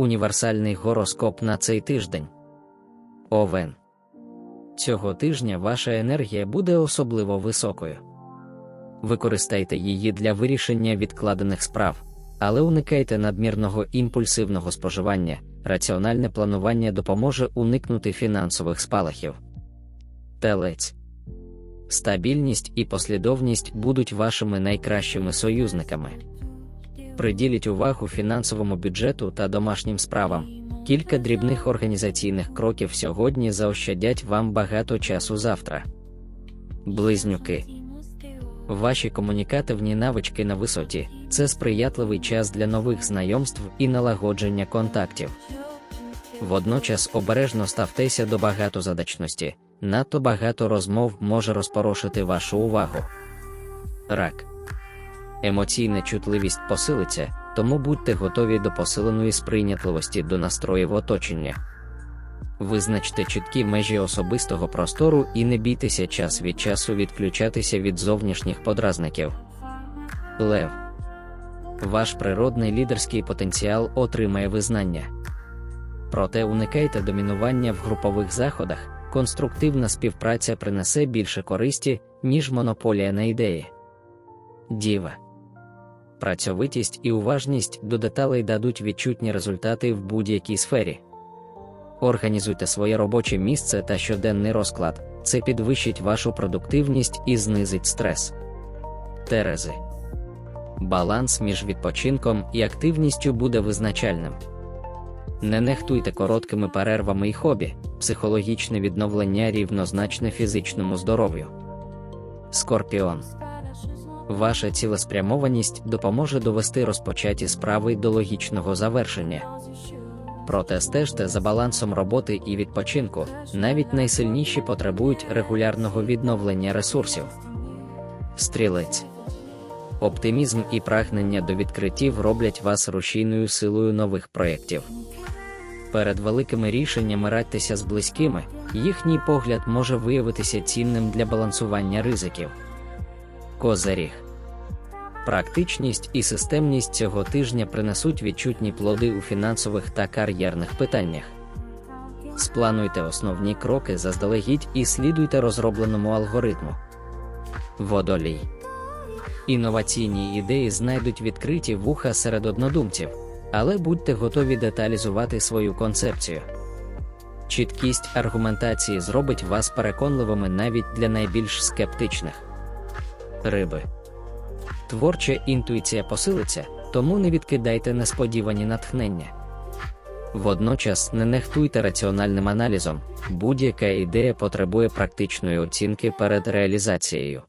Універсальний гороскоп на цей тиждень. Овен. Цього тижня ваша енергія буде особливо високою. Використайте її для вирішення відкладених справ, але уникайте надмірного імпульсивного споживання. Раціональне планування допоможе уникнути фінансових спалахів. Телець. Стабільність і послідовність будуть вашими найкращими союзниками. Приділіть увагу фінансовому бюджету та домашнім справам. Кілька дрібних організаційних кроків сьогодні заощадять вам багато часу завтра. Близнюки. Ваші комунікативні навички на висоті це сприятливий час для нових знайомств і налагодження контактів. Водночас обережно ставтеся до багатозадачності, надто багато розмов може розпорошити вашу увагу. Рак. Емоційна чутливість посилиться, тому будьте готові до посиленої сприйнятливості до настроїв оточення. Визначте чіткі межі особистого простору і не бійтеся час від часу відключатися від зовнішніх подразників. Лев. Ваш природний лідерський потенціал отримає визнання. Проте уникайте домінування в групових заходах, конструктивна співпраця принесе більше користі, ніж монополія на ідеї. Діва. Працьовитість і уважність до деталей дадуть відчутні результати в будь-якій сфері. Організуйте своє робоче місце та щоденний розклад, це підвищить вашу продуктивність і знизить стрес. Терези. Баланс між відпочинком і активністю буде визначальним. Не нехтуйте короткими перервами і хобі, психологічне відновлення рівнозначне фізичному здоров'ю. Скорпіон. Ваша цілеспрямованість допоможе довести розпочаті справи до логічного завершення. Проте стежте за балансом роботи і відпочинку, навіть найсильніші потребують регулярного відновлення ресурсів. Стрілець. Оптимізм і прагнення до відкриттів роблять вас рушійною силою нових проєктів. Перед великими рішеннями радьтеся з близькими, їхній погляд може виявитися цінним для балансування ризиків. Козиріг. Практичність і системність цього тижня принесуть відчутні плоди у фінансових та кар'єрних питаннях. Сплануйте основні кроки заздалегідь і слідуйте розробленому алгоритму. Водолій. Інноваційні ідеї знайдуть відкриті вуха серед однодумців, але будьте готові деталізувати свою концепцію. Чіткість аргументації зробить вас переконливими навіть для найбільш скептичних. Риби. Творча інтуїція посилиться, тому не відкидайте несподівані натхнення. Водночас не нехтуйте раціональним аналізом, будь-яка ідея потребує практичної оцінки перед реалізацією.